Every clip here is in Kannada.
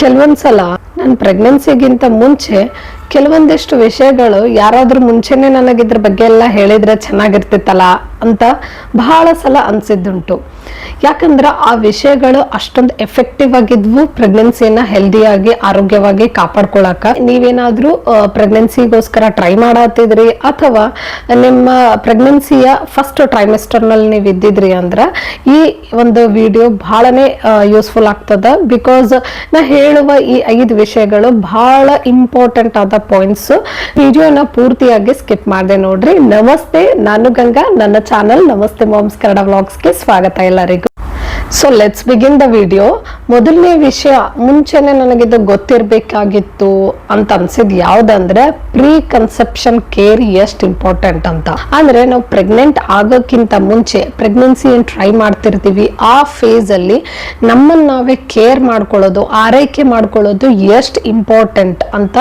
ಕೆಲವೊಂದ್ಸಲ ನನ್ನ ಪ್ರೆಗ್ನೆನ್ಸಿಗಿಂತ ಮುಂಚೆ ಕೆಲವೊಂದಿಷ್ಟು ವಿಷಯಗಳು ಯಾರಾದ್ರೂ ಮುಂಚೆನೆ ನನಗೆ ಇದ್ರ ಬಗ್ಗೆ ಎಲ್ಲ ಹೇಳಿದ್ರೆ ಚೆನ್ನಾಗಿರ್ತಿತ್ತಲ್ಲ ಅಂತ ಬಹಳ ಸಲ ಅನ್ಸಿದ್ದುಂಟು. ಯಾಕಂದ್ರೆ ಆ ವಿಷಯಗಳು ಅಷ್ಟೊಂದು ಎಫೆಕ್ಟಿವ್ ಆಗಿದ್ವು ಪ್ರೆಗ್ನೆನ್ಸಿಯನ್ನ ಹೆಲ್ದಿಯಾಗಿ ಆರೋಗ್ಯವಾಗಿ ಕಾಪಾಡ್ಕೊಳಕ. ನೀವೇನಾದ್ರೂ ಪ್ರೆಗ್ನೆನ್ಸಿಗೋಸ್ಕರ ಟ್ರೈ ಮಾಡತ್ತಿದ್ರಿ ಅಥವಾ ನಿಮ್ಮ ಪ್ರೆಗ್ನೆನ್ಸಿಯ ಫಸ್ಟ್ ಟ್ರೈಮೆಸ್ಟರ್ನಲ್ಲಿ ನೀವು ಇದ್ದಿದ್ರಿ ಅಂದ್ರ, ಈ ಒಂದು ವಿಡಿಯೋ ಬಹಳನೇ ಯೂಸ್ಫುಲ್ ಆಗ್ತದ ಬಿಕಾಸ್ ನಾ ಹೇಳುವ ಈ ಐದು ವಿಷಯಗಳು ಬಹಳ ಇಂಪಾರ್ಟೆಂಟ್ ಆದ ಪಾಯಿಂಟ್ಸ್ ವಿಡಿಯೋನ ಪೂರ್ತಿಯಾಗಿ ಸ್ಕಿಪ್ ಮಾಡಿದೆ ನೋಡ್ರಿ. ನಮಸ್ತೆ, ನಾನು ಗಂಗಾ, ನನ್ನ ಚಾನಲ್ ನಮಸ್ತೆ ಮಾಮ್ಸ್ ಕನ್ನಡ ವ್ಲಾಗ್ಸ್ಗೆ ಸ್ವಾಗತ ಎಲ್ಲರಿಗೂ So let's begin the video ಮೊದಲನೇ ವಿಷಯ, ಮುಂಚೆನೆ ನನಗಿದು ಗೊತ್ತಿರಬೇಕಾಗಿತ್ತು ಅಂತ ಅನ್ಸಿದ್ ಯಾವ್ದಂದ್ರೆ ಪ್ರೀ ಕನ್ಸೆಪ್ಷನ್ ಕೇರ್ ಎಷ್ಟು ಇಂಪಾರ್ಟೆಂಟ್ ಅಂತ. ಅಂದ್ರೆ ನಾವು ಪ್ರೆಗ್ನೆಂಟ್ ಆಗೋಕ್ಕಿಂತ ಮುಂಚೆ ಪ್ರೆಗ್ನೆನ್ಸಿ ಏನು ಟ್ರೈ ಮಾಡ್ತಿರ್ತೀವಿ. ಆ ಫೇಸ್ ಅಲ್ಲಿ ನಮ್ಮನ್ನ ನಾವೇ ಕೇರ್ ಮಾಡ್ಕೊಳ್ಳೋದು, ಆರೈಕೆ ಮಾಡ್ಕೊಳ್ಳೋದು ಎಷ್ಟು ಇಂಪಾರ್ಟೆಂಟ್ ಅಂತ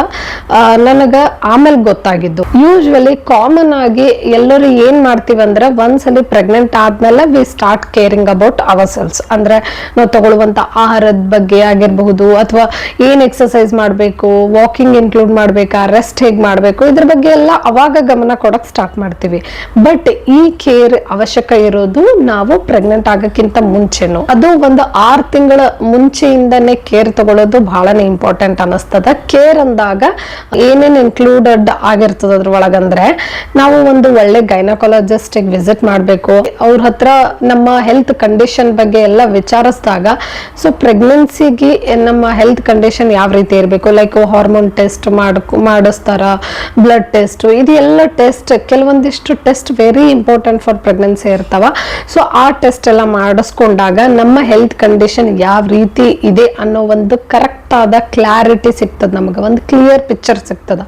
ನನಗೆ ಆಮೇಲೆ ಗೊತ್ತಾಗಿದ್ದು. ಯೂಶ್ವಲಿ ಕಾಮನ್ ಆಗಿ ಎಲ್ಲರೂ ಏನ್ ಮಾಡ್ತೀವಿ ಅಂದ್ರೆ ಒಂದ್ಸಲಿ ಪ್ರೆಗ್ನೆಂಟ್ ಆದ್ಮೇಲೆ we start caring about ourselves ಅಂದ್ರೆ ನಾವು ತಗೊಳ್ಳುವಂತ ಆಹಾರದ ಬಗ್ಗೆ ಆಗಿರಬಹುದು, ಅಥವಾ ಏನ್ ಎಕ್ಸರ್ಸೈಸ್ ಮಾಡಬೇಕು ವಾಕಿಂಗ್ ಇನ್ಕ್ಲೂಡ್ ಮಾಡ್ಬೇಕಾ ರೆಸ್ಟ್ ಹೇಗ್ ಮಾಡಬೇಕು, ಇದ್ರ ಬಗ್ಗೆ ಎಲ್ಲ ಅವಾಗ ಗಮನ ಕೊಡಕ್ ಸ್ಟಾರ್ಟ್ ಮಾಡ್ತೀವಿ. ಬಟ್ ಈ ಕೇರ್ ಅವಶ್ಯಕ ಇರೋದು ನಾವು ಪ್ರೆಗ್ನೆಂಟ್ ಆಗಕ್ಕಿಂತ ಮುಂಚೆನು. ಅದು ಒಂದು ಆರ್ ತಿಂಗಳ ಮುಂಚೆಯಿಂದನೇ ಕೇರ್ ತಗೊಳ್ಳೋದು ಬಹಳನೇ ಇಂಪಾರ್ಟೆಂಟ್ ಅನಿಸ್ತದ ಕೇರ್ ಅಂದಾಗ ಏನೇನ್ ಇನ್ಕ್ಲೂಡೆಡ್ ಆಗಿರ್ತದ ಅದ್ರ ಒಳಗಂದ್ರೆ, ನಾವು ಒಂದು ಒಳ್ಳೆ ಗೈನಕಾಲಜಿಸ್ಟ್ ವಿಸಿಟ್ ಮಾಡಬೇಕು. ಅವ್ರ ಹತ್ರ ನಮ್ಮ ಹೆಲ್ತ್ ಕಂಡೀಷನ್ ಬಗ್ಗೆ ಎಲ್ಲ ವಿಚಾರಿಸಿದಾಗ ಸೊ ಪ್ರೆಗ್ನೆನ್ಸಿಗೆ ನಮ್ಮ ಹೆಲ್ತ್ ಕಂಡೀಷನ್ ಯಾವ ರೀತಿ ಇರಬೇಕು? ಲೈಕ್ ಹಾರ್ಮೋನ್ ಟೆಸ್ಟ್ ಮಾಡ್ಕೊ, ಮಾಡಿಸ್ತಾರ ಬ್ಲಡ್ ಟೆಸ್ಟ್ ಇದೆಲ್ಲ ಟೆಸ್ಟ್ ಕೆಲವೊಂದಿಷ್ಟು test very important for pregnancy ಇರ್ತಾವ. ಸೊ ಆ ಟೆಸ್ಟ್ ಎಲ್ಲ ಮಾಡಿಸ್ಕೊಂಡಾಗ ನಮ್ಮ ಹೆಲ್ತ್ ಕಂಡೀಷನ್ ಯಾವ ರೀತಿ ಇದೆ ಅನ್ನೋ ಒಂದು ಕರೆಕ್ಟ್ ಆದ ಕ್ಲಾರಿಟಿ ಸಿಗ್ತದ ನಮಗೆ, ಒಂದು ಕ್ಲಿಯರ್ ಪಿಕ್ಚರ್ ಸಿಗ್ತದ.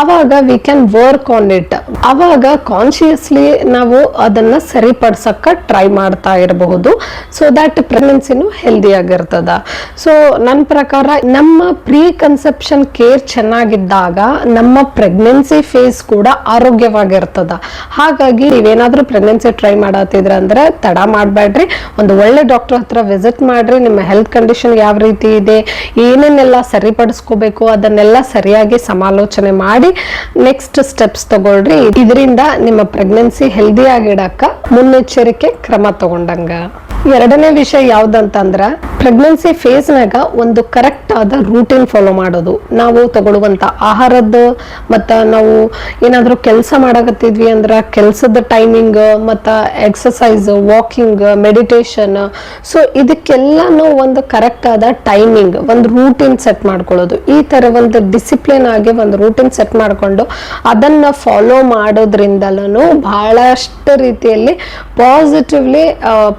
ಅವಾಗ we can work on it ಅವಾಗ ಕಾನ್ಶಿಯಸ್ಲಿ ನಾವು ಅದನ್ನ ಸರಿಪಡಿಸಕ್ಕ ಟ್ರೈ ಮಾಡ್ತಾ ಇರಬಹುದು. ಸೊ ದಟ್ ಪ್ರೆಗ್ನೆನ್ಸಿನೂ ಹೆಲ್ದಿ ಆಗಿರ್ತದ. ಸೊ ನನ್ನ ಪ್ರಕಾರ ನಮ್ಮ ಪ್ರೀ ಕನ್ಸೆಪ್ಷನ್ ಕೇರ್ ಚೆನ್ನಾಗಿದ್ದಾಗ ನಮ್ಮ ಪ್ರೆಗ್ನೆನ್ಸಿ ಫೇಸ್ ಕೂಡ ಆರೋಗ್ಯವಾಗಿರ್ತದ. ಹಾಗಾಗಿ ನೀವೇನಾದರೂ ಪ್ರೆಗ್ನೆನ್ಸಿ ಟ್ರೈ ಮಾಡತ್ತಿದ್ರ ಅಂದ್ರೆ ತಡ ಮಾಡಬೇಡ್ರಿ ಒಂದು ಒಳ್ಳೆ ಡಾಕ್ಟರ್ ಹತ್ರ ವಿಸಿಟ್ ಮಾಡ್ರಿ. ನಿಮ್ಮ ಹೆಲ್ತ್ ಕಂಡೀಷನ್ ಯಾವ ರೀತಿ ಇದೆ, ಏನೇನೆಲ್ಲ ಸರಿಪಡಿಸ್ಕೋಬೇಕು, ಅದನ್ನೆಲ್ಲ ಸರಿಯಾಗಿ ಸಮಾಲೋಚನೆ ಮಾಡಿ ನೆಕ್ಸ್ಟ್ ಸ್ಟೆಪ್ಸ್ ತಗೊಳ್ರಿ. ಇದರಿಂದ ನಿಮ್ಮ ಪ್ರೆಗ್ನೆನ್ಸಿ ಹೆಲ್ದಿ ಆಗಿಡಕ್ಕ ಮುನ್ನೆಚ್ಚರಿಕೆ ಕ್ರಮ ತಗೊಂಡಂಗ. ಎರಡನೇ ವಿಷಯ ಯಾವ್ದಂತಂದ್ರ ಪ್ರೆಗ್ನೆನ್ಸಿ ಫೇಸ್ನಾಗ ಒಂದು ಕರೆಕ್ಟ್ ಆದ ರೂಟೀನ್ ಫಾಲೋ ಮಾಡೋದು. ನಾವು ತಗೊಳ್ಳುವಂತ ಆಹಾರದ್ದು, ಮತ್ತ ನಾವು ಏನಾದ್ರೂ ಕೆಲಸ ಮಾಡಕತ್ತಿದ್ವಿ ಅಂದ್ರ ಕೆಲಸದ ಟೈಮಿಂಗ್ ಮತ್ತ ಎಕ್ಸಸೈಸ್ ವಾಕಿಂಗ್ ಮೆಡಿಟೇಷನ್ ಸೊ ಇದಕ್ಕೆಲ್ಲಾನು ಒಂದು ಕರೆಕ್ಟ್ ಆದ ಟೈಮಿಂಗ್ ಒಂದು ರೂಟೀನ್ ಸೆಟ್ ಮಾಡ್ಕೊಳ್ಳೋದು. ಈ ತರ ಒಂದು ಡಿಸಿಪ್ಲಿನ್ ಆಗಿ ಒಂದು ರೂಟೀನ್ ಸೆಟ್ ಮಾಡ್ಕೊಂಡು ಅದನ್ನ ಫಾಲೋ ಮಾಡೋದ್ರಿಂದಲೂ ಬಹಳಷ್ಟು ರೀತಿಯಲ್ಲಿ ಪಾಸಿಟಿವ್ಲಿ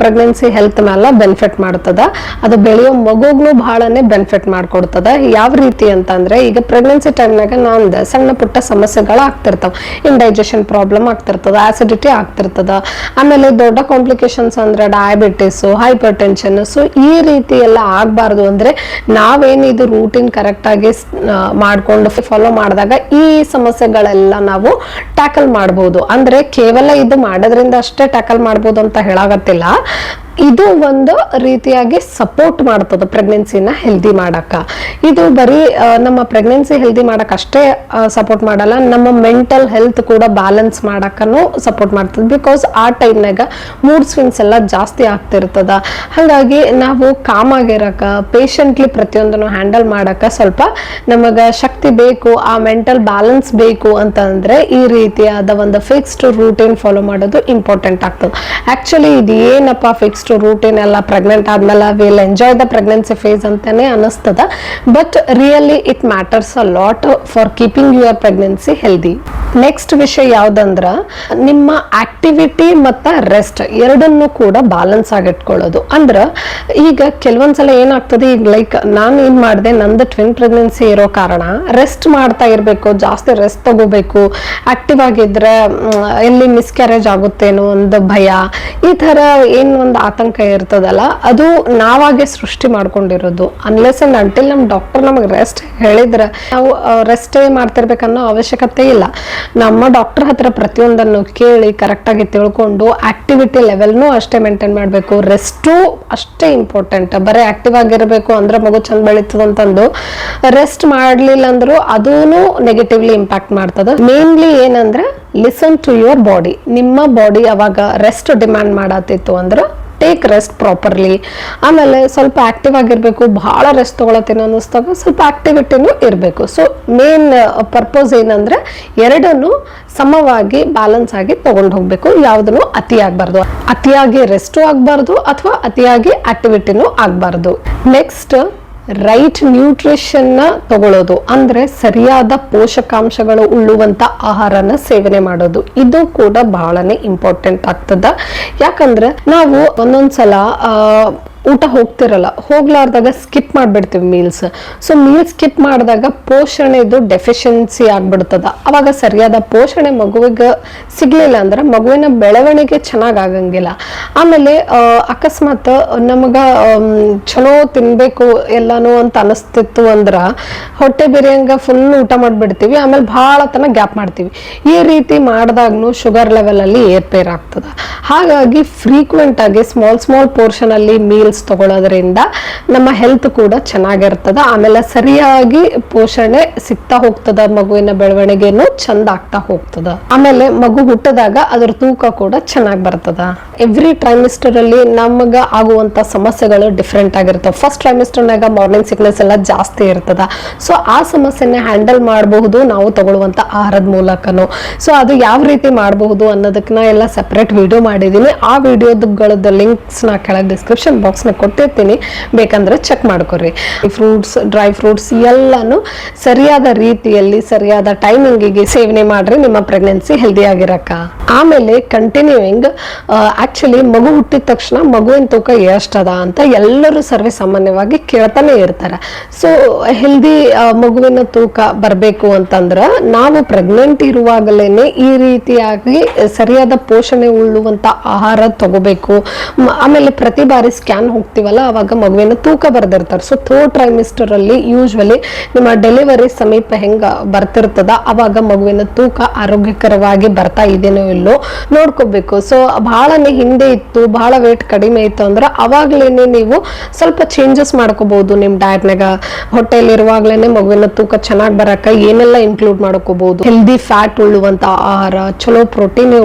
ಪ್ರೆಗ್ನೆನ್ಸಿ ಹೆಲ್ತ್ ಮೇಲೆ ಬೆನಿಫಿಟ್ ಮಾಡ್ತದ. ಅದು ಬೆಳೆಯೋ ಮಗುಗ್ನು ಬಹಳನೇ ಬೆನಿಫಿಟ್ ಮಾಡ್ಕೊಡ್ತದ. ಯಾವ ರೀತಿ ಅಂತಂದ್ರೆ ಈಗ ಪ್ರೆಗ್ನೆನ್ಸಿ ಟೈಮ್ನಾಗ ನಾನು ಸಣ್ಣ ಪುಟ್ಟ ಸಮಸ್ಯೆಗಳು ಆಗ್ತಿರ್ತಾವ. ಇಂಡೈಜೆಷನ್ ಪ್ರಾಬ್ಲಮ್ ಆಗ್ತಿರ್ತದ ಆಸಿಡಿಟಿ ಆಗ್ತಿರ್ತದ. ಆಮೇಲೆ ದೊಡ್ಡ ಕಾಂಪ್ಲಿಕೇಶನ್ಸ್ ಅಂದ್ರೆ ಡಯಾಬಿಟಿಸ್ ಹೈಪರ್ ಟೆನ್ಷನ್ ಸೊ ಈ ರೀತಿ ಎಲ್ಲ ಆಗಬಾರ್ದು ಅಂದ್ರೆ ನಾವೇನಿದು ರೂಟೀನ್ ಕರೆಕ್ಟ್ ಆಗಿ ಸ್- ಆ, ಮಾಡ್ಕೊಂಡು ಫಾಲೋ ಮಾಡಿದಾಗ ಈ ಸಮಸ್ಯೆಗಳೆಲ್ಲ ನಾವು ಟ್ಯಾಕಲ್ ಮಾಡ್ಬೋದು. ಅಂದ್ರೆ ಕೇವಲ ಇದು ಮಾಡೋದ್ರಿಂದ ಅಷ್ಟೇ ಟ್ಯಾಕಲ್ ಮಾಡ್ಬೋದು ಅಂತ ಹೇಳಾಗತ್ತಿಲ್ಲ. ಇದು ಒಂದು ರೀತಿಯಾಗಿ ಸಪೋರ್ಟ್ ಮಾಡ್ತದ ಪ್ರೆಗ್ನೆನ್ಸಿನ ಹೆಲ್ದಿ ಮಾಡಕ್ಕ. ಇದು ಬರೀ ನಮ್ಮ ಪ್ರೆಗ್ನೆನ್ಸಿ ಹೆಲ್ದಿ ಮಾಡಕ್ ಅಷ್ಟೇ ಸಪೋರ್ಟ್ ಮಾಡಲ್ಲ, ನಮ್ಮ ಮೆಂಟಲ್ ಹೆಲ್ತ್ ಕೂಡ ಬ್ಯಾಲೆನ್ಸ್ ಮಾಡಕ್ಕನು ಸಪೋರ್ಟ್ ಮಾಡ್ತದೆ. ಬಿಕಾಸ್ ಆ ಟೈಮ್ನಾಗ ಮೂಡ್ ಸ್ವಿಂಗ್ಸ್ ಎಲ್ಲ ಜಾಸ್ತಿ ಆಗ್ತಿರ್ತದ. ಹಾಗಾಗಿ ನಾವು ಕಾಮ್ ಆಗಿರಕ ಪೇಷಂಟ್ಲಿ ಪ್ರತಿಯೊಂದನ್ನು ಹ್ಯಾಂಡಲ್ ಮಾಡಕ ಸ್ವಲ್ಪ ನಮಗ ಶಕ್ತಿ ಬೇಕು, ಆ ಮೆಂಟಲ್ ಬ್ಯಾಲೆನ್ಸ್ ಬೇಕು ಅಂತಂದ್ರೆ ಈ ರೀತಿಯಾದ ಒಂದು ಫಿಕ್ಸ್ಡ್ ರೂಟೀನ್ ಫಾಲೋ ಮಾಡೋದು ಇಂಪಾರ್ಟೆಂಟ್ ಆಗ್ತದೆ. ಆಕ್ಚುಲಿ ಇದು ಏನಪ್ಪ ಫಿಕ್ಸ್ಡ್ ರೂಟೀನ್ ಎಲ್ಲ ಪ್ರೆಗ್ನೆಂಟ್ ಆದ್ಮೇಲೆ will enjoy the pregnancy phase ಅಂತಾನೆ ಅನಿಸ್ತದ but really it matters a lot for keeping your pregnancy healthy next ವಿಷಯ ಯಾವ್ದಂದ್ರ, ನಿಮ್ಮ ಆಕ್ಟಿವಿಟಿ ಮತ್ತ ರೆಸ್ಟ್ ಎರಡನ್ನು ಕೂಡ ಬ್ಯಾಲೆನ್ಸ್ ಆಗಿಟ್ಕೊಳ್ಳೋದು ಅಂದ್ರ, ಈಗ ಕೆಲವೊಂದ್ಸಲ ಏನಾಗ್ತದೆ, ಈಗ ಲೈಕ್ ನಾನು ಏನ್ ಮಾಡಿದೆ, ನಂದು ಟ್ವಿನ್ ಪ್ರೆಗ್ನೆನ್ಸಿ ಇರೋ ಕಾರಣ ರೆಸ್ಟ್ ಮಾಡ್ತಾ ಇರಬೇಕು, ಜಾಸ್ತಿ ರೆಸ್ಟ್ ತಗೋಬೇಕು ಆಕ್ಟಿವ್ ಆಗಿದ್ರೆ ಎಲ್ಲಿ ಮಿಸ್ಕ್ಯಾರೇಜ್ ಆಗುತ್ತೇನೋ ಒಂದು ಭಯ, ಈ ತರ ಏನ್ ಒಂದು ಆತಂಕ ಇರ್ತದಲ್ಲ, ಅದು ನಾವಾಗೆ ಸೃಷ್ಟಿ ಮಾಡ್ಕೊಂಡಿರೋದು. ಅನ್ಲೆಸ್ ಅಂಡ್ ಅಂಟಿಲ್ ನಮ್ ಡಾಕ್ಟರ್ ನಮಗೆ ರೆಸ್ಟ್ ಹೇಳಿದ್ರೆ, ನಾವು ರೆಸ್ಟೇ ಮಾಡ್ತಿರ್ಬೇಕನ್ನೋ ಅವಶ್ಯಕತೆ ಇಲ್ಲ. ನಮ್ಮ ಡಾಕ್ಟರ್ ಹತ್ರ ಪ್ರತಿಯೊಂದನ್ನು ಕೇಳಿ ಕರೆಕ್ಟಾಗಿ ತಿಳ್ಕೊಂಡು ಆಕ್ಟಿವಿಟಿ ಲೆವೆಲ್ನೂ ಅಷ್ಟೇ ಮೇಂಟೈನ್ ಮಾಡಬೇಕು. ರೆಸ್ಟು ಅಷ್ಟೇ ಇಂಪಾರ್ಟೆಂಟ್ ಬರೀ ಆಕ್ಟಿವ್ ಆಗಿರಬೇಕು ಅಂದ್ರೆ ಮಗು ಚಂದ ಬೆಳೀತದೆ ಅಂತಂದು ರೆಸ್ಟ್ ಮಾಡಲಿಲ್ಲ ಅಂದ್ರೂ ಅದೂ ನೆಗೆಟಿವ್ಲಿ ಇಂಪ್ಯಾಕ್ಟ್ ಮಾಡ್ತದೆ. ಮೇನ್ಲಿ ಏನಂದ್ರೆ ಲಿಸನ್ ಟು ಯುವರ್ ಬಾಡಿ ನಿಮ್ಮ ಬಾಡಿ ಅವಾಗ ರೆಸ್ಟ್ ಡಿಮ್ಯಾಂಡ್ ಮಾಡತ್ತಿತ್ತು ಅಂದ್ರೆ ಟೇಕ್ ರೆಸ್ಟ್ ಪ್ರಾಪರ್ಲಿ ಆಮೇಲೆ ಸ್ವಲ್ಪ ಆಕ್ಟಿವ್ ಆಗಿರಬೇಕು, ಭಾಳ ರೆಸ್ಟ್ ತೊಗೊಳತ್ತೀನಿ ಅನ್ನಿಸ್ದಾಗ ಸ್ವಲ್ಪ ಆಕ್ಟಿವಿಟಿನೂ ಇರಬೇಕು. ಸೊ ಮೇನ್ ಪರ್ಪಸ್ ಏನಂದ್ರೆ ಎರಡನ್ನು ಸಮವಾಗಿ ಬ್ಯಾಲೆನ್ಸ್ ಆಗಿ ತೊಗೊಂಡು ಹೋಗಬೇಕು. ಯಾವುದನ್ನು ಅತಿ ಆಗಬಾರ್ದು. ಅತಿಯಾಗಿ ರೆಸ್ಟು ಆಗಬಾರ್ದು ಅಥವಾ ಅತಿಯಾಗಿ ಆಕ್ಟಿವಿಟಿನೂ ಆಗಬಾರ್ದು. ನೆಕ್ಸ್ಟ್ ರೈಟ್ ನ್ಯೂಟ್ರಿಷನ್ನ ತಗೊಳ್ಳೋದು ಅಂದ್ರೆ ಸರಿಯಾದ ಪೋಷಕಾಂಶಗಳು ಉಳ್ಳುವಂತ ಆಹಾರನ ಸೇವನೆ ಮಾಡೋದು. ಇದು ಕೂಡ ಬಹಳನೇ ಇಂಪಾರ್ಟೆಂಟ್ ಆಗ್ತದ. ಯಾಕಂದ್ರೆ ನಾವು ಒಂದೊಂದ್ಸಲ ಊಟ ಹೋಗ್ತಿರಲ್ಲ, ಹೋಗ್ಲಾರ್ದಾಗ ಸ್ಕಿಪ್ ಮಾಡ್ಬಿಡ್ತೀವಿ ಮೀಲ್ಸ್ ಸೊ ಮೀಲ್ ಸ್ಕಿಪ್ ಮಾಡಿದಾಗ ಪೋಷಣೆದು ಡೆಫಿಷಿಯನ್ಸಿ ಆಗ್ಬಿಡ್ತದ. ಅವಾಗ ಸರಿಯಾದ ಪೋಷಣೆ ಮಗುವಿಗೆ ಸಿಗ್ಲಿಲ್ಲ ಅಂದ್ರೆ ಮಗುವಿನ ಬೆಳವಣಿಗೆ ಚೆನ್ನಾಗಿ ಆಗಂಗಿಲ್ಲ. ಆಮೇಲೆ ಅಕಸ್ಮಾತ್ ನಮಗ ಚಲೋ ತಿನ್ಬೇಕು ಎಲ್ಲಾನು ಅಂತ ಅನಿಸ್ತಿತ್ತು ಅಂದ್ರ ಹೊಟ್ಟೆ ಬಿರಿಯಂಗ ಫುಲ್ ಊಟ ಮಾಡಿಬಿಡ್ತೀವಿ. ಆಮೇಲೆ ಭಾಳ ತನ ಗ್ಯಾಪ್ ಮಾಡ್ತೀವಿ. ಈ ರೀತಿ ಮಾಡಿದಾಗ್ನು ಶುಗರ್ ಲೆವೆಲಲ್ಲಿ ಏರ್ಪೇರ್ ಆಗ್ತದ. ಹಾಗಾಗಿ ಫ್ರೀಕ್ವೆಂಟಾಗಿ ಸ್ಮಾಲ್ ಸ್ಮಾಲ್ ಪೋರ್ಷನ್ ಅಲ್ಲಿ ಮೀಲ್ಸ್ ತಗೊಳ್ಳೋದ್ರಿಂದ ನಮ್ಮ ಹೆಲ್ತ್ ಕೂಡ ಚೆನ್ನಾಗಿರ್ತದ. ಆಮೇಲೆ ಸರಿಯಾಗಿ ಪೋಷಣೆ ಸಿಗ್ತಾ ಹೋಗ್ತದ, ಮಗುವಿನ ಬೆಳವಣಿಗೆನು ಚಂದ ಆಗ್ತಾ ಹೋಗ್ತದ. ಆಮೇಲೆ ಮಗು ಹುಟ್ಟದಾಗ ಅದ್ರ ತೂಕ ಕೂಡ ಚೆನ್ನಾಗಿ ಬರ್ತದ. ಎವ್ರಿ ಟ್ರೈಮಿಸ್ಟರ್ ಅಲ್ಲಿ ನಮಗ ಆಗುವಂತ ಸಮಸ್ಯೆಗಳು ಡಿಫ್ರೆಂಟ್ ಆಗಿರ್ತವೆ. ಫಸ್ಟ್ ಟ್ರೈಮಿಸ್ಟರ್ನಾಗ ಮಾರ್ನಿಂಗ್ ಸಿಕ್ನೆಸ್ ಎಲ್ಲ ಜಾಸ್ತಿ ಇರ್ತದ. ಸೊ ಆ ಸಮಸ್ಯೆನ ಹ್ಯಾಂಡಲ್ ಮಾಡಬಹುದು ನಾವು ತಗೊಳ್ಳುವಂತ ಆಹಾರದ ಮೂಲಕನು. ಸೊ ಅದು ಯಾವ ರೀತಿ ಮಾಡಬಹುದು ಅನ್ನೋದಕ್ಕೆ ನಾ ಎಲ್ಲ ಸೆಪರೇಟ್ ವಿಡಿಯೋ ಮಾಡಿದ್ದೀನಿ ಆ ವಿಡಿಯೋದ ಲಿಂಕ್ಸ್ ನಾ ಕೆಳಗೆ ಡಿಸ್ಕ್ರಿಪ್ಷನ್ ಬಾಕ್ಸ್ ನ ಕೊಟ್ಟಿರ್ತೀನಿ. ಬೇಕಂದ್ರೆ ಚೆಕ್ ಮಾಡ್ಕೊರಿ. ಫ್ರೂಟ್ಸ್ ಡ್ರೈ ಫ್ರೂಟ್ಸ್ ಎಲ್ಲಾನು ಸರಿಯಾದ ರೀತಿಯಲ್ಲಿ, ಸರಿಯಾದ ಟೈಮಿಂಗಿಗೆ ಸೇವನೆ ಮಾಡ್ರಿ, ನಿಮ್ಮ ಪ್ರೆಗ್ನೆನ್ಸಿ ಹೆಲ್ದಿ ಆಗಿರಕ್ಕ. ಆಮೇಲೆ ಕಂಟಿನ್ಯೂಯಿಂಗ್ ಆಕ್ಚುಲಿ ಮಗು ಹುಟ್ಟಿದ ತಕ್ಷಣ ಮಗುವಿನ ತೂಕ ಎಷ್ಟದ ಅಂತ ಎಲ್ಲರೂ ಸರ್ವೇ ಸಾಮಾನ್ಯವಾಗಿ ಕೇಳ್ತಾನೆ ಇರ್ತಾರೆ. ಸೊ ಹೆಲ್ದಿ ಮಗುವಿನ ತೂಕ ಬರಬೇಕು ಅಂತಂದ್ರೆ ನಾವು ಪ್ರೆಗ್ನೆಂಟ್ ಇರುವಾಗಲೇ ಈ ರೀತಿಯಾಗಿ ಸರಿಯಾದ ಪೋಷಣೆ ಉಳ್ಳುವಂತ ಆಹಾರ ತಗೋಬೇಕು. ಆಮೇಲೆ ಪ್ರತಿ ಬಾರಿ ಸ್ಕ್ಯಾನ್ ಹೋಗ್ತೀವಲ್ಲ, ಅವಾಗ ಮಗುವಿನ ತೂಕ ಬರ್ದಿರ್ತಾರೆ. ಸೊ ಥರ್ಡ್ ಟ್ರೈಮಿಸ್ಟರ್ ಅಲ್ಲಿ ಯೂಶ್ವಲಿ ನಿಮ್ಮ ಡೆಲಿವರಿ ಸಮೀಪ ಹೆಂಗ ಬರ್ತಿರ್ತದ, ಅವಾಗ ಮಗುವಿನ ತೂಕ ಆರೋಗ್ಯಕರವಾಗಿ ಬರ್ತಾ ಇದೇನೋ ಇಲ್ಲೋ ನೋಡ್ಕೋಬೇಕು. ಸೊ ಬಹಳನೇ ಹಿಂದೆ ಇತ್ತು ಬಹಳ ವೇಟ್ ಕಡಿಮೆ ಇತ್ತು ಅಂದ್ರೆ ಅವಾಗ್ಲೇನೆ ನೀವು ಸ್ವಲ್ಪ ಚೇಂಜಸ್ ಮಾಡ್ಕೋಬಹುದು ನಿಮ್ ಡಯಟ್ನಾಗ ಹೊಟ್ಟೆಯಲ್ಲಿರುವಾಗ್ಲೇನೆ ಮಗುವಿನ ತೂಕ ಚೆನ್ನಾಗಿ ಬರಕ ಏನೆಲ್ಲ ಇನ್ಕ್ಲೂಡ್ ಮಾಡ್ಕೋಬಹುದು ಹೆಲ್ದಿ ಫ್ಯಾಟ್ ಉಳ್ಳುವಂತ ಆಹಾರ, ಚಲೋ ಪ್ರೋಟೀನ್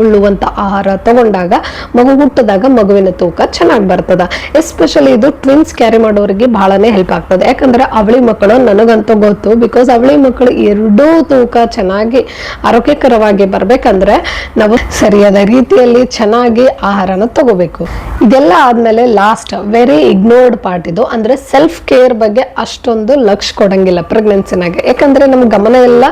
ಉಳ್ಳುವಂತ ಆಹಾರ ತಗೊಂಡಾಗ ಮಗು ಹುಟ್ಟದಾಗ ಮಗುವಿನ ತೂಕ ಚೆನ್ನಾಗಿ ಬರ್ತದ. ಎಸ್ಪೆಷಲಿ ಇದು ಟ್ವಿನ್ಸ್ ಕ್ಯಾರಿ ಮಾಡೋರಿಗೆ ಬಹಳನೇ ಹೆಲ್ಪ್ ಆಗ್ತದೆ. ಯಾಕಂದ್ರೆ ಅವಳಿ ಮಕ್ಕಳು ನನಗಂತೂ ಗೊತ್ತು ಬಿಕಾಸ್ ಅವಳಿ ಮಕ್ಕಳು ಎರಡೂ ತೂಕ ಚೆನ್ನಾಗಿ ಆರೋಗ್ಯಕರವಾಗಿ ಬರ್ಬೇಕಂದ್ರೆ ನಾವು ಸರಿಯಾದ ರೀತಿಯಲ್ಲಿ ಚೆನ್ನಾಗಿ ಆಹಾರನ ತಗೋಬೇಕು. ಇದೆಲ್ಲ ಆದ್ಮೇಲೆ ಲಾಸ್ಟ್ ವೆರಿ ಇಗ್ನೋರ್ಡ್ ಪಾರ್ಟ್ ಇದು. ಅಂದ್ರೆ ಸೆಲ್ಫ್ ಕೇರ್ ಬಗ್ಗೆ ಅಷ್ಟೊಂದು ಲಕ್ಷ ಕೊಡಂಗಿಲ್ಲ ಪ್ರೆಗ್ನೆನ್ಸಿನಾಗ ಯಾಕಂದ್ರೆ ನಮ್ ಗಮನ ಎಲ್ಲ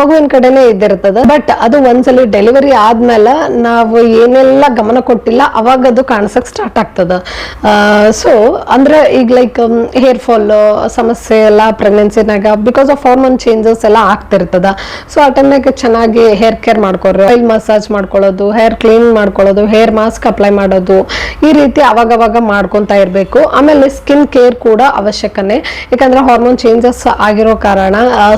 ಮಗುವಿನ ಕಡೆನೇ ಇದ್ದಿರ್ತದೆ. ಬಟ್ ಅದು ಒಂದ್ಸಲಿ ಡೆಲಿವರಿ ಆದ್ಮೇಲೆ ನಾವು ಏನೆಲ್ಲ ಗಮನ ಕೊಟ್ಟಿಲ್ಲ, ಅವಾಗ ಅದು ಕಾಣಿಸಕ್ ಸ್ಟಾರ್ಟ್ ಆಗ್ತದ. ಸೊ ಅಂದ್ರೆ ಈಗ ಲೈಕ್ ಹೇರ್ ಫಾಲ್ ಸಮಸ್ಯೆ ಎಲ್ಲ ಪ್ರೆಗ್ನೆನ್ಸಿನಾಗ ಬಿಕಾಸ್ ಆಫ್ ಹಾರ್ಮೋನ್ ಚೇಂಜಸ್ ಎಲ್ಲ ಆಗ್ತಿರ್ತದ. ಸೊ ಆ ಟೈಮ್ನಾಗ ಚೆನ್ನಾಗಿ ಹೇರ್ ಕೇರ್ ಮಾಡ್ಕೊಡ್ರಿ ಆಯಿಲ್ ಮಸಾಜ್ ಮಾಡ್ಕೊಳ್ಳೋದು ಹೇರ್ ಕ್ಲೀನ್ ಮಾಡ್ಕೊಳ್ಳೋದು ಹೇರ್ ಮಾಸ್ಕ್ ಅಪ್ಲೈ ಮಾಡೋದು. ಈ ರೀತಿ ಅವಾಗವಾಗ ಮಾಡ್ಕೊತಾ ಇರಬೇಕು. ಆಮೇಲೆ ಸ್ಕಿನ್ ಕೇರ್ ಕೂಡ ಅವಶ್ಯಕನೇ. ಯಾಕಂದ್ರೆ ಹಾರ್ಮೋನ್ ಚೇಂಜಸ್ ಆಗಿರೋ ಕಾರಣ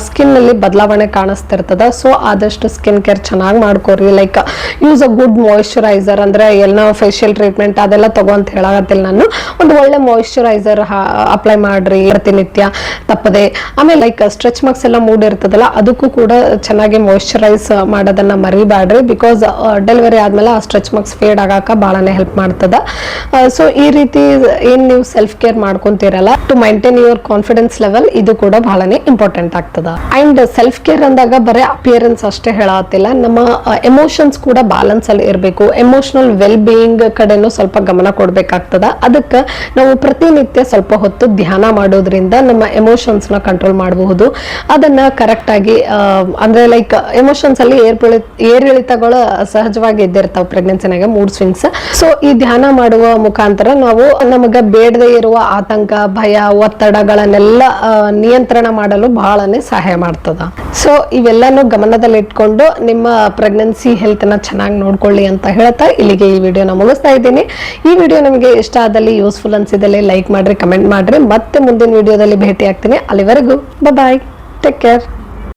ಸ್ಕಿನ್ ಅಲ್ಲಿ ಬದಲಾವಣೆ ಕಾಣಿಸ್ತಿರ್ತದ. ಸೊ ಆದಷ್ಟು ಸ್ಕಿನ್ ಕೇರ್ ಚೆನ್ನಾಗಿ ಮಾಡ್ಕೊರಿ. Like use a good moisturiser ಅಂದ್ರೆ ಎಲ್ಲ ಫೇಶಿಯಲ್ ಟ್ರೀಟ್ಮೆಂಟ್ ಅದೆಲ್ಲ ತಗೋ ಅಂತ ಹೇಳಾಗತ್ತಿಲ್ಲ ನಾನು. ಒಂದು ಒಳ್ಳೆ ಮಾಯಿಶ್ಚರೈಸರ್ ಅಪ್ಲೈ ಮಾಡ್ರಿ. ಪ್ರತಿನಿತ್ಯ ತಪ್ಪದೆ. ಆಮೇಲೆ ಲೈಕ್ ಸ್ಟ್ರೆಚ್ ಮಾರ್ಕ್ಸ್ ಎಲ್ಲ ಮೂಡಿರ್ತದಲ್ಲ, ಅದಕ್ಕೂ ಕೂಡ ಚೆನ್ನಾಗಿ ಮಾಯಿಶ್ಚರೈಸ್ ಮಾಡೋದನ್ನ ಮರಿಬ್ಯಾಡ್ರಿ. ಬಿಕಾಸ್ ಡೆಲಿವರಿ ಆದ್ಮೇಲೆ ಆ ಸ್ಟ್ರೆಚ್ ಮಾರ್ಕ್ಸ್ ಫೇಡ್ ಆಗಾಕ ಭಾಳನೇ ಹೆಲ್ಪ್ ಮಾಡ್ತದ. ಸೊ ಈ ರೀತಿ ಏನ್ ನೀವು self care ಮಾಡ್ಕೊಂತೀರಲ್ಲ to maintain your confidence level ಇದು ಕೂಡ ಬಹಳನೇ ಇಂಪಾರ್ಟೆಂಟ್ ಆಗ್ತದ. ಅಂಡ್ ಸೆಲ್ಫ್ ಕೇರ್ ಅಂದಾಗ ಬರೀ ಅಪಿಯರೆನ್ಸ್ ಅಷ್ಟೇ ಹೇಳತ್ತಿಲ್ಲ ನಮ್ಮ ಎಮೋಷನ್ಸ್ ಕೂಡ ಬ್ಯಾಲೆನ್ಸ್ ಅಲ್ಲಿ ಇರಬೇಕು. ಎಮೋಷನಲ್ ವೆಲ್ ಬೀಯಿಂಗ್ ಕಡೆನೂ ಸ್ವಲ್ಪ ಗಮನ ಕೊಡ್ಬೇಕಾಗ್ತದ. ಅದಕ್ಕೆ ನಾವು ಪ್ರತಿನಿತ್ಯ ಸ್ವಲ್ಪ ಹೊತ್ತು ಧ್ಯಾನ ಮಾಡೋದ್ರಿಂದ ನಮ್ಮ ಎಮೋಷನ್ಸ್ನ ಕಂಟ್ರೋಲ್ ಮಾಡಬಹುದು. ಅದನ್ನ ಕರೆಕ್ಟ್ ಆಗಿ ಅಂದ್ರೆ ಲೈಕ್ ಎಮೋಷನ್ಸ್ ಅಲ್ಲಿ ಏರ್ಪಳಿ, ಏರಿಳಿತಗಳು ಸಹಜವಾಗಿ ಇದ್ದಿರ್ತಾವ ಪ್ರೆಗ್ನೆನ್ಸಿನಾಗ ಮೂಡ್ ಸ್ವಿಂಗ್ಸ್ ಸೊ ಈ ಧ್ಯಾನ ಮಾಡುವ ಮುಖಾಂತರ ನಾವು ನಮಗ ಬೇಡದೇ ಇರುವ ಆತಂಕ, ಭಯ, ಒತ್ತಡಗಳನ್ನೆಲ್ಲ ನಿಯಂತ್ರಣ ಮಾಡಲು ಬಹಳನೇ ಸಹಾಯ ಮಾಡ್ತದ. ಸೊ ಇವೆಲ್ಲನೂ ಗಮನದಲ್ಲಿ ಇಟ್ಕೊಂಡು ನಿಮ್ಮ ಪ್ರೆಗ್ನೆನ್ಸಿ ಹೆಲ್ತ್ನ ಚೆನ್ನಾಗಿ ನೋಡ್ಕೊಳ್ಳಿ ಅಂತ ಹೇಳ್ತಾ ಇಲ್ಲಿಗೆ ಈ ವಿಡಿಯೋನ ಮುಗಿಸ್ತಾ ಇದ್ದೀನಿ. ಈ ವಿಡಿಯೋ ನಿಮಗೆ ಇಷ್ಟ ಆದಲ್ಲಿ ಯೂಸ್ಫುಲ್ ಅನ್ಸಿದಲ್ಲಿ ಲೈಕ್ ಮಾಡ್ರಿ ಕಮೆಂಟ್ ಮಾಡ್ರಿ. ಮತ್ತೆ ಮುಂದಿನ ವಿಡಿಯೋದಲ್ಲಿ ಭೇಟಿ ಆಗ್ತೀನಿ ಅಲ್ಲಿವರೆಗೂ ಬಾಯ್ ಟೇಕ್ ಕೇರ್